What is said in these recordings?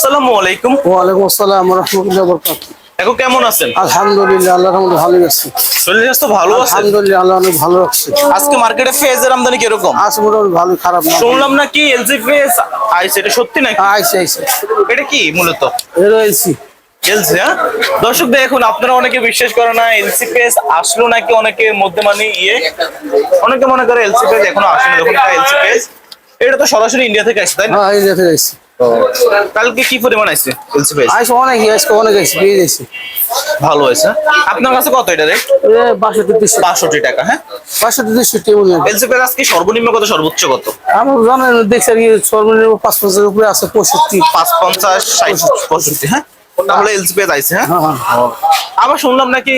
আসসালামু আলাইকুম। ওয়ালাইকুম আসসালাম রহমতুল্লাহ বরকাত এখন কেমন আছেন? আলহামদুলিল্লাহ আল্লাহ রহমত ভালো আছি। শরীর স্বাস্থ্য ভালো আছে? আলহামদুলিল্লাহ আল্লাহ অনেক ভালো আজকে মার্কেটে ফেজের আমদানি কীরকম? আজ মোটামুটি ভালো খারাপ না। শুনলাম নাকি এলজি ফেজ আইছে এটা সত্যি নাকি? আইসে আইসে এটা কি মূলত? রয়েছি। এলসি হ্যাঁ? দর্শক দেখুন আপনারা অনেকে বিশ্বাস করে না এলসি পেজ আসলো নাকি অনেকে মধ্যে মানে ইয়ে? অনেকে মনে করে এলসি পেজ এখনও আসেনি দেখুন এলসি পেজ এটা তো সরাসরি ইন্ডিয়া থেকে আসছে তাই না? হ্যাঁ এই যেতে কালকে কি পরিমাণ আসছে এলসি পেজ আইসে অনেক আজকে অনেক পেয়ে যাইছি ভালো হয়েছে। আপনার কাছে কত এটা রেট এ বাষট্টি তিরিশ বাষট্টি টাকা হ্যাঁ? বাষট্টি তিরিশটি এলসি পেজ আজকে সর্বনিম্ন কত সর্বোচ্চ কত? আমার জানেন দেখছি আর কি সর্বনিম্ন পাঁচ উপরে আছে পঁয়ষট্টি। পাঁচ পঞ্চাশ ষাট পঁয়ষট্টি। হ্যাঁ? তাহলে আইছে হ্যাঁ? হ্যাঁ হ্যাঁ। আবার শুনলাম নাকি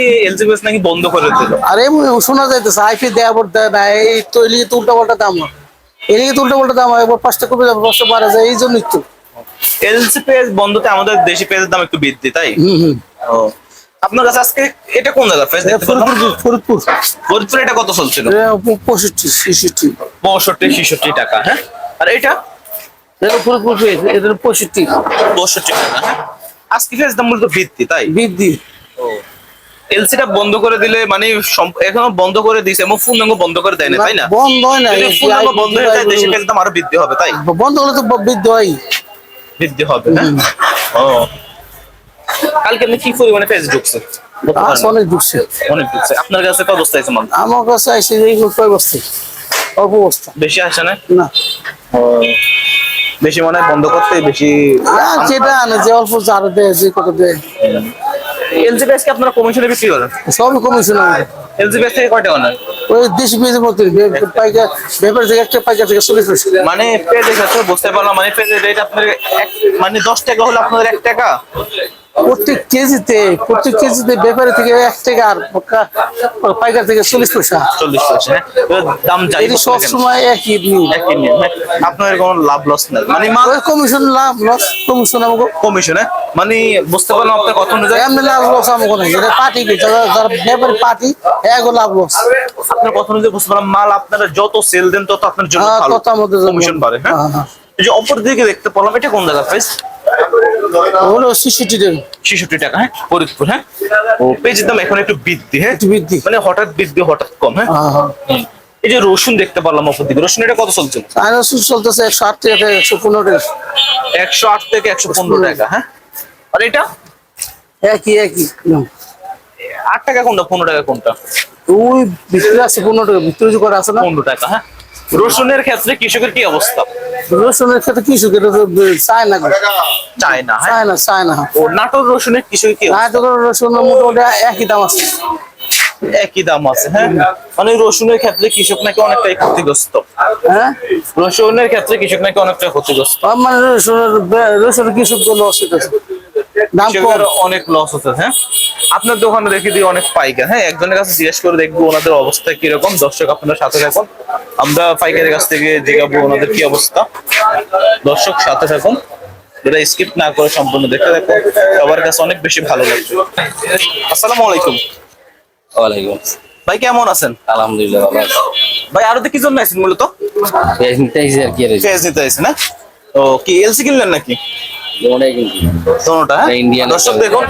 নাকি বন্ধ করে দিল। আর শোনা যাইতেছে আইপি দেয়া পর দেয় না এই তো এলিগে তো উল্টা পাল্টা দাম হয়। এলিগে তো উল্টা পাল্টা দাম এবার পাঁচটা কমে যাবে পাঁচটা বাড়া যায় এই জন্যই তো। এলসি পেজ বন্ধতে আমাদের দেশি পেজের দাম একটু বৃদ্ধি তাই? হুম হুম। ও আপনার কাছে আজকে এটা কোন জায়গা দেখতে ফরিদপুর ফরিদপুর। এটা কত চলছিল? পঁয়ষট্টি ছেষট্টি। পঁয়ষট্টি ছেষট্টি টাকা হ্যাঁ? আর এটা? ফরিদপুর এদের পঁয়ষট্টি। পঁয়ষট্টি টাকা হ্যাঁ? আজকে পেজ দাম মূলত বৃদ্ধি তাই? বৃদ্ধি। এলসিটা বন্ধ করে দিলে মানে এখনও বন্ধ করে দিয়েছে এবং পূর্ণাঙ্গ বন্ধ করে দেয় না তাই না? বন্ধ হয় না পূর্ণাঙ্গ বন্ধ হয়ে যায় দেশি পেজ দাম আরও বৃদ্ধি হবে তাই? বন্ধ হলে তো বৃদ্ধি হয়। বৃদ্ধি হবে হ্যাঁ? ও। কালকে আপনি কি পরিমাণে পেজ ঢুকছে? অনেক ঢুকছে। অনেক ঢুকছে। আপনার কাছে কত বস্তা আছে মাল আমার কাছে আসে এই কয় বস্তা অল্প বস্তা বেশি আসে না? না। বেশি মানে বন্ধ করতে বেশি যেটা আনে যে অল্প যারা দেয় যে কত দেয়। এলজি পেজ কি আপনারা কমিশনে বিক্রি করেন? সবই কমিশন এলজি পেজ থেকে কয় টাকা নেন ওই দেশি পেঁয়াজের পাইকার, ব্যাপার থেকে একটা পাইকার থেকে চল্লিশ মানে ক্ষেত্রে বুঝতে পারলাম মানে রেট আপনার মানে দশ টাকা হলে আপনাদের এক টাকা? প্রত্যেক কেজিতে প্রত্যেক কেজিতে ব্যাপারে থেকে এক টাকা আর পাইকার থেকে চল্লিশ পয়সা। চল্লিশ পয়সা হ্যাঁ? দাম সব সময় একই হ্যাঁ? কোনো লাভ লস নাই। মানে কমিশন লাভ লস কমিশন আমাকে কমিশনে মানে বুঝতে পারলাম আপনার কত অনুযায়ী এমনি লাভ লস আমাকে নাই। এটা পার্টি যারা ব্যাপারে পার্টি এগো লাভ লস আপনার কথা অনুযায়ী বুঝতে পারলাম মাল আপনারা যত সেল দেন তত আপনার জন্য হ্যাঁ, তত আমাদের কমিশন বাড়ে হ্যাঁ? হ্যাঁ, হ্যাঁ। যে অপর দিকে দেখতে পেলাম এটা কোন জায়গা হলো সিসিটি ছেষট্টি টাকা হ্যাঁ? ফরিদপুর হ্যাঁ? ও পেজের দাম এখন একটু বৃদ্ধি হ্যাঁ? একটু বৃদ্ধি। মানে হঠাৎ বৃদ্ধি হঠাৎ কম হ্যাঁ? হ্যাঁ হ্যাঁ। এই যে রসুন দেখতে পারলাম অপর দিকে। রসুন এটা কত চলছে? সুদ চলতেছে একশো আট টাকা থেকে একশো পনেরো টাকা। একশো আট থেকে একশো পনেরো টাকা হ্যাঁ? আর এটা? একই একই। আট টাকা কোনটা? পনেরো টাকা কোনটা? ওই ভিতরে আছে পনেরো টাকা ভিতরে যে করে আছে না? পনেরো টাকা হ্যাঁ? রসুনের ক্ষেত্রে কৃষকের কি অবস্থা? রসুনের ক্ষেত্রে কৃষকের চায় না চায় না চায় না চায় না ও নাটোর রসুনের কৃষকের কি? নাটকের রসুন মোটামুটি একই দাম আছে। একই দাম আছে হ্যাঁ? মানে রসুনের ক্ষেত্রে কৃষক নাকি অনেকটাই ক্ষতিগ্রস্ত। হ্যাঁ? রসুনের ক্ষেত্রে কৃষক নাকি অনেকটা ক্ষতিগ্রস্ত। মানে রসুনের রসুনের কৃষক লস দাম অনেক লস হচ্ছে হ্যাঁ? আপনার দোকানে দেখে দিই অনেক পাইকার? হ্যাঁ একজনের কাছে জিজ্ঞেস করে দেখব ওনাদের অবস্থা কীরকম। দর্শক আপনার সাথে থাকুন। আমরা পাইকারের কাছ থেকে জিজ্ঞাবো ওনাদের কি অবস্থা। দর্শক সাথে থাকুন। স্কিপ না করে সম্পূর্ণ সবার কাছে অনেক বেশি ভালো লাগবে। আসসালামু আলাইকুম। ওয়ালাইকুম ভাই কেমন আছেন? আলহামদুলিল্লাহ ভালো আছি। ভাই আরও কি জন্য আছেন মূলত? পেঁয়াজ নিতে আইসি আর কি আর নিতে আছেন না ও কি এলসি কিনলেন নাকি? দোনোটা হ্যাঁ? দর্শক একটা। দেখুন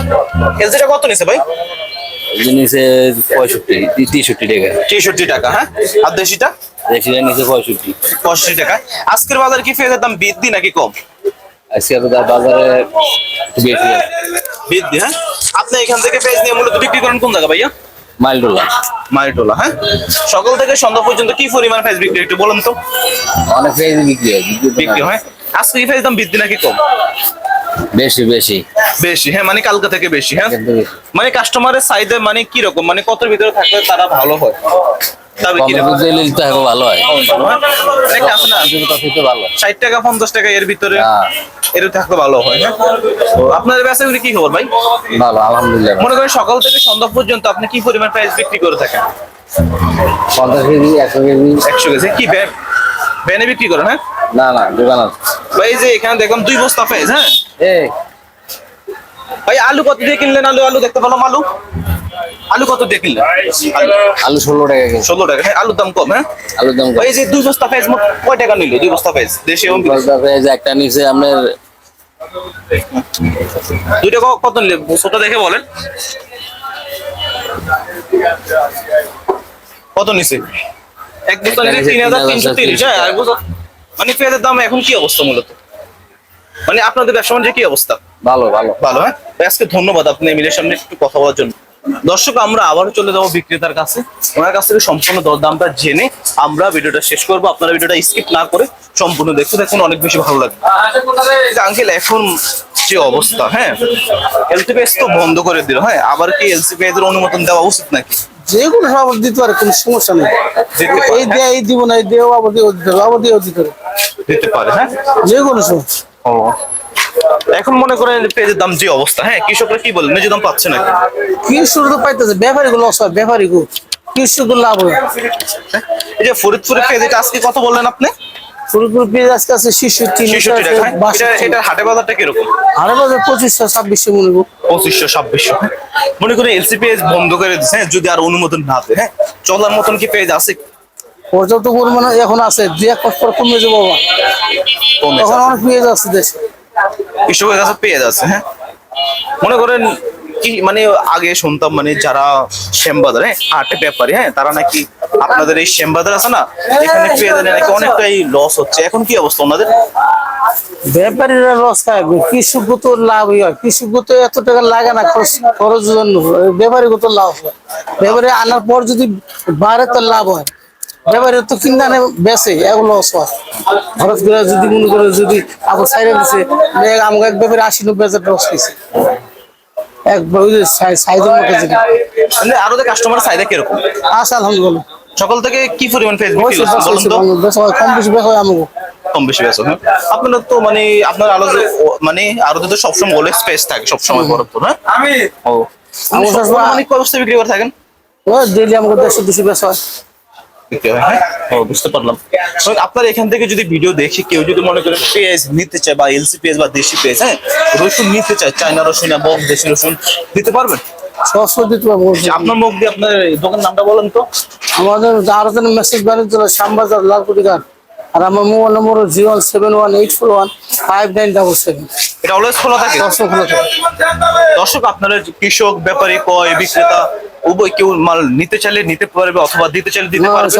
কত নিছে ভাই? নিচে পঁয়ষট্টি তেষট্টি টাকা। তেষট্টি টাকা হ্যাঁ? আর দেশিটা? দেশিটা নিচে পঁয়ষট্টি। পঁয়ষট্টি টাকা। আজকের বাজার কি পেঁয়াজের দাম বৃদ্ধি নাকি কম? আজকে বাজারে বেশি। বৃদ্ধি হ্যাঁ? আপনি এখান থেকে পেঁয়াজ নিয়ে মূলত বিক্রি করেন কোন জায়গা ভাইয়া? মাইল ডলার মারিটোলা হ্যাঁ? সকাল থেকে সন্ধ্যা পর্যন্ত কি পরিমাণ পেঁয়াজ বিক্রি একটু বলেন তো। অনেক পেঁয়াজ বিক্রি হয়। বিক্রি হয়? আজকে দাম বৃদ্ধি নাকি কম? বেশি বেশি। বেশি হ্যাঁ মানে কালকে থেকে বেশি হ্যাঁ? মানে কাস্টমারের চাহিদা মানে কি রকম মানে কত ভিতরে থাকলে তারা ভালো হয়? কি ভালো হয়। ষাট টাকা পঞ্চাশ টাকা এর ভিতরে থাকলে ভালো হয় আপনাদের ব্যবসা খবর ভাই? ভালো আলহামদুলিল্লাহ। মনে করেন সকাল থেকে সন্ধ্যা পর্যন্ত আপনি কি পরিমাণ প্রাইস বিক্রি করে থাকেন? পঞ্চাশ কেজি একশো কেজি। একশো কেজি? কি ভ্যানে বিক্রি করেন হ্যাঁ? না না দোকান আছে। ভাই এই যে এখানে দেখলাম দুই বস্তা পেঁয়াজ হ্যাঁ? ভাই আলু কত দিয়ে কিনলেন? আলু আলু দেখতে পেলাম আলু। আলু কত দিয়ে কিনলেন? আলু আলু ষোলো টাকা ষোলো টাকা। হ্যাঁ আলুর দাম কম হ্যাঁ? আলুর দাম ভাই এই যে দুই বস্তা পেঁয়াজ কয় টাকা নিল? দুই বস্তা পেঁয়াজ দেশে বিদেশে? পেঁয়াজ একটা নিচে আপনার দুইটা কত নিলে? ছোট দেখে বলেন। কত নিছে? এক বস্তা নিলে তিন হাজার তিনশো তিরিশ হ্যাঁ বস্তা মানে পেঁয়াজের দাম এখন কি অবস্থা মূলত? মানে আপনাদের ব্যবসা বাণিজ্যের কি অবস্থা? ভালো ভালো। ভালো হ্যাঁ? আজকে ধন্যবাদ আপনি মিলের সামনে একটু কথা বলার জন্য। দর্শক আমরা আবারও চলে যাব বিক্রেতার কাছে। ওনার কাছ থেকে সম্পূর্ণ দরদামটা জেনে আমরা ভিডিওটা শেষ করব। আপনারা ভিডিওটা স্কিপ না করে সম্পূর্ণ দেখতে দেখুন অনেক বেশি ভালো লাগবে। আঙ্কেল এখন যে অবস্থা হ্যাঁ? এলসিপিএস তো বন্ধ করে দিল হ্যাঁ? আবার কি এলসিপিএস এর অনুমোদন দেওয়া উচিত নাকি? যে কোনো সভাপতি দিতে পারে কোনো সমস্যা নেই। এই দেয় এই দিব না এই দেও আবার দিয়ে দিতে হবে আবার দিয়ে দিতে পারে। দিতে পারে হ্যাঁ? যে কোনো সময়। ও। এখন মনে করেন পেঁয়াজের দাম যে অবস্থা হ্যাঁ? কৃষকরা কি বলে নিজের দাম পাচ্ছে না কৃষক তো পাইতেছে ব্যাপারীগুলো লস হয় ব্যাপারীগুলো। কৃষকগুলো লাভ হয়? এই যে ফরিদপুরের পেঁয়াজ এটা আজকে কত বললেন আপনি? ফুলপুর পেঁয়াজ আজকে আছে শিশুটি ছেষট্টি টাকা? এটা হাটে বাজারটা কীরকম? আরে বাজার পঁচিশশো ছাব্বিশশো মনে করব পঁচিশশো ছাব্বিশশো। মনে করি এলসিপিএস বন্ধ করে দিচ্ছে হ্যাঁ যদি আর অনুমোদন না দেয় হ্যাঁ চলার মতন কি পেজ আছে? পর্যাপ্ত পরিমাণে এখন আছে দুই এক পর কমে যাব বাবা কমে অনেক পেঁয়াজ আছে দেশে। কৃষকের কাছে পেঁয়াজ আছে হ্যাঁ। মনে করেন কি মানে আগে শুনতাম মানে যারা শ্যামবাজার হ্যাঁ হাটে ব্যাপারী হ্যাঁ তারা নাকি আপনাদের এই শ্যামবাজার আছে না, এখানে পেঁয়াজ নাকি অনেকটাই লস হচ্ছে। এখন কি অবস্থা ওনাদের? ব্যাপারীরা লস খায় কৃষক তো লাভ হয়। কৃষক তো এত টাকা লাগে না, খরচ খরচের জন্য। ব্যাপারী তো লাভ হয়। ব্যাপারী আনার পর যদি বাড়ে তো লাভ হয়। ব্যাপারী তো কিনে বেচে এগুলো হয়। খরচ করে যদি, মনে করে যদি আবার সাইডে দিছে আমাকে এক ব্যাপারে আশি নব্বই হাজার লস খেয়েছে একবার ওই যে মানে আরও যে কাস্টমার চাহিদা কীরকম? আচ্ছা আলহামদুলিল্লাহ। সকাল থেকে কি পরিমাণ বলুন তো? কম বেশি বেশ হয় আমাকে কম বেশি বেচো হ্যাঁ। আপনার তো মানে আপনার আলো মানে আরও তো সবসময় গোলে স্পেস থাকে সবসময় বরফ হ্যাঁ? আমি ও। মানে কয় বস্তা বিক্রি করে থাকেন? ওই ডেলি আমাকে দেড়শো দুশো বেশ হয়। বিক্রি হয়, হ্যাঁ? ও বুঝতে পারলাম। আপনার এখান থেকে যদি ভিডিও দেখে কেউ যদি মনে করেন পেঁয়াজ নিতে চায় বা এলসি পেঁয়াজ বা দেশি পেঁয়াজ হ্যাঁ? রসুন নিতে চায় চায়না রসুন এবং দেশি রসুন দিতে পারবেন? আপনার মুখ দিয়ে আপনার দোকান নামটা বলেন তো। আমাদের মেসেজ বাড়ি দিল শ্যামবাজার লালকুটি গান আর আমার mobile number zero one seven one eight four one five nine double seven. এটা অলওয়েজ খোলা থাকে? দর্শক খোলা থাকে। দর্শক আপনারা কৃষক ব্যাপারী কয় বিক্রেতা উভয় কেউ মাল নিতে চাইলে নিতে পারবে অথবা দিতে চাইলে দিতে পারবে।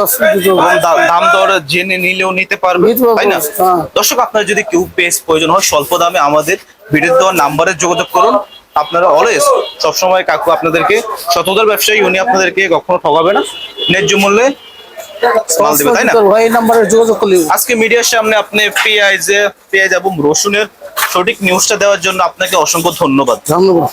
দাম দর জেনে নিলেও নিতে পারবে তাই না? হ্যাঁ। দর্শক আপনার যদি কেউ পেজ প্রয়োজন হয় স্বল্প দামে আমাদের ভিডিও দেওয়ার নাম্বারে যোগাযোগ করুন। আপনারা অলওয়েজ সবসময় কাকু আপনাদেরকে শতদার ব্যবসায়ী উনি আপনাদেরকে কখনো ঠকাবে না। ন্যায্য মূল্যে মাল দেবে তাই না? দিতে নাম্বারে যোগাযোগ করলে আজকে মিডিয়ার সামনে আপনি পেঁয়াজ পেঁয়াজ এবং রসুনের সঠিক নিউজটা দেওয়ার জন্য আপনাকে অসংখ্য ধন্যবাদ। ধন্যবাদ।